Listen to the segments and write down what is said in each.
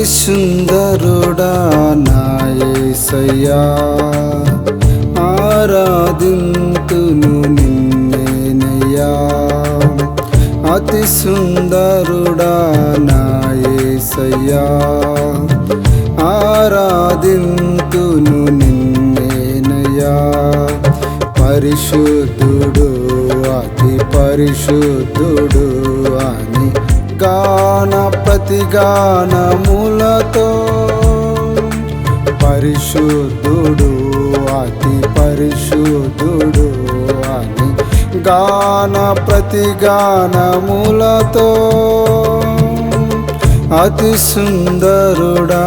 అతి సుందరుడా నాయసయ్యా ఆరాధింతును నిన్నేనయ్యా. అతి సుందరుడా నాయసయ్యా ఆరాధింతును నిన్నేనయ్యా. పరిశుద్ధుడు అతి పరిశుద్ధుడు అని గాన ప్రతిగానములతో పరిశుద్ధుడు అతి పరిశుద్ధుడు అని గాన ప్రతిగానములతో అతి సుందరుడా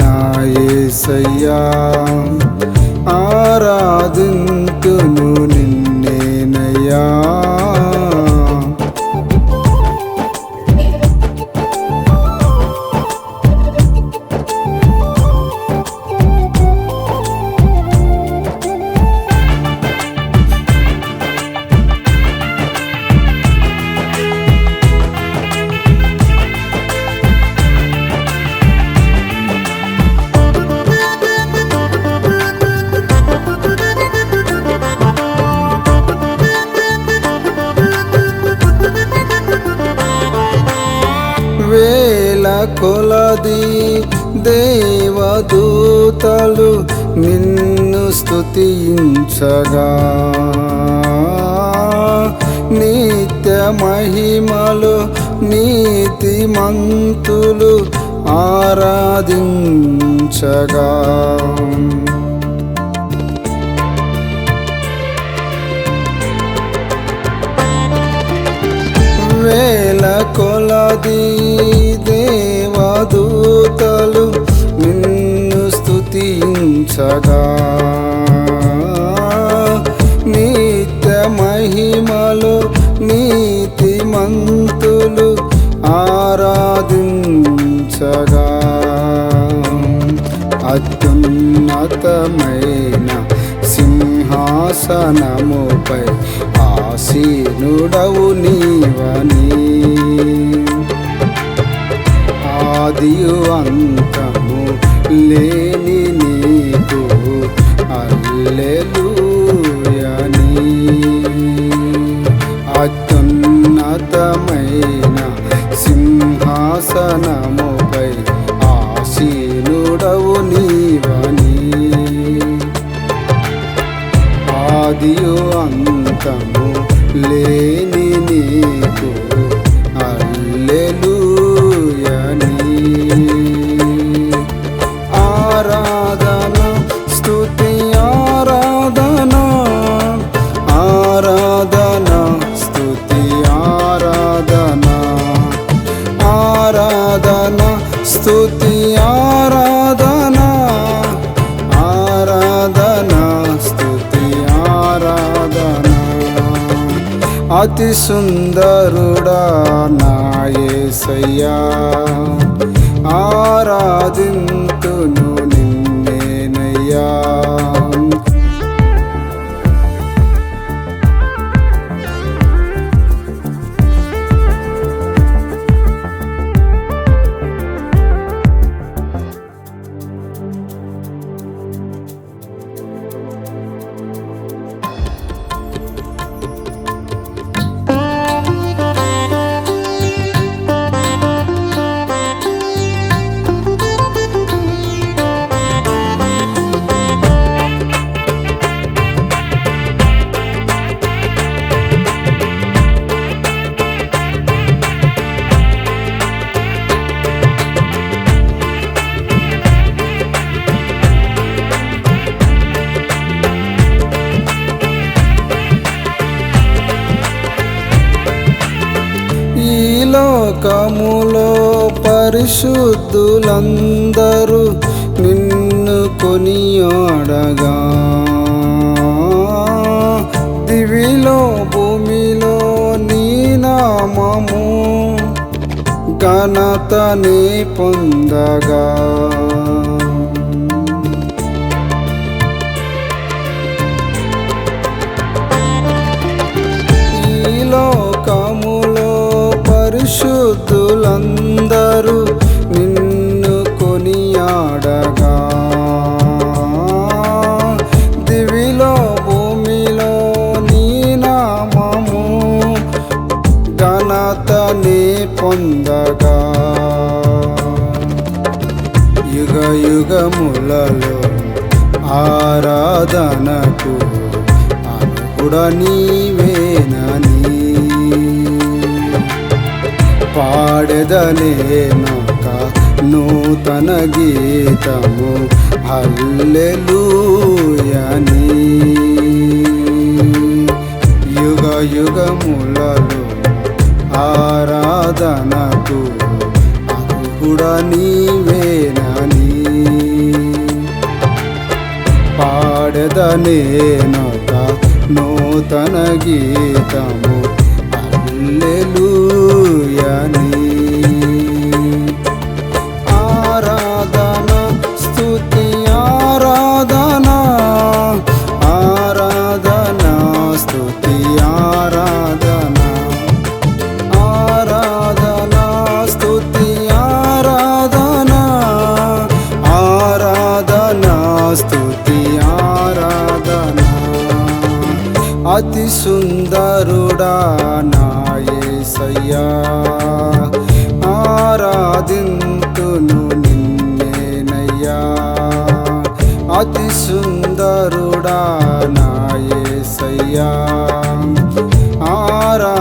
నాయసయ్యా ఆరాధింతును కొలది దేవదూతలు నిన్ను స్తుతించగా. నిత్య మహిమలు నీతి మంతులు ఆరాధించగా. సింహాసనముపై ఆసీనుడవు నీవని. ఆదియు అంతము లేని నీకు అల్లెలూయని. అత్యున్నతమైన సింహాసనము ఆదియు అంతము లేని అతి సుందరుడా నాయసయ్యా ఆరాధింతును నిన్నేనయ్యా. లోకములో పరిశుద్ధులందరూ నిన్ను కొనియాడగా. దివిలో భూమిలో నీ నామము ఘనతనే పొందగా. ప్రజలందరూ నిన్ను కొనియాడగా. దివిలో భూమిలో నీ నామము ఘనతనే పొందగా. యుగ యుగములలో ఆరాధనకు కూడా నీవేనని పాడెదనేనక నూతన గీతము. హల్లెలూయని యుగ యుగములలో ఆరాధనకు అర్హుడ నీవేనని పాడెదనేనొక నూతన గీతము. హల్లెలూయా నీ అతి సుందరుడా నాయసయ్యా ఆరాధింతును నిన్నేనయ్యా. అతి సుందరుడా నాయసయ్యా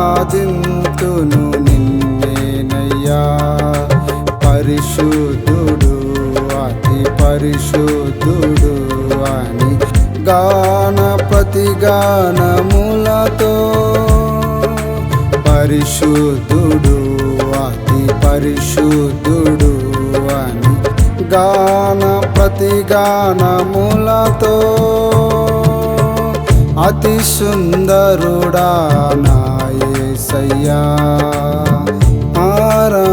ఆరాధింతును నిన్నేనయ్యా. పరిశుద్ధుడు అతి పరిశుద్ధుడు అని గా గాన ప్రతిగానములతో పరిశుద్ధుడు అతి పరిశుద్ధుడు అని గాన ప్రతిగానములతో అతి సుందరుడా నాయ సయ్యా ఆరా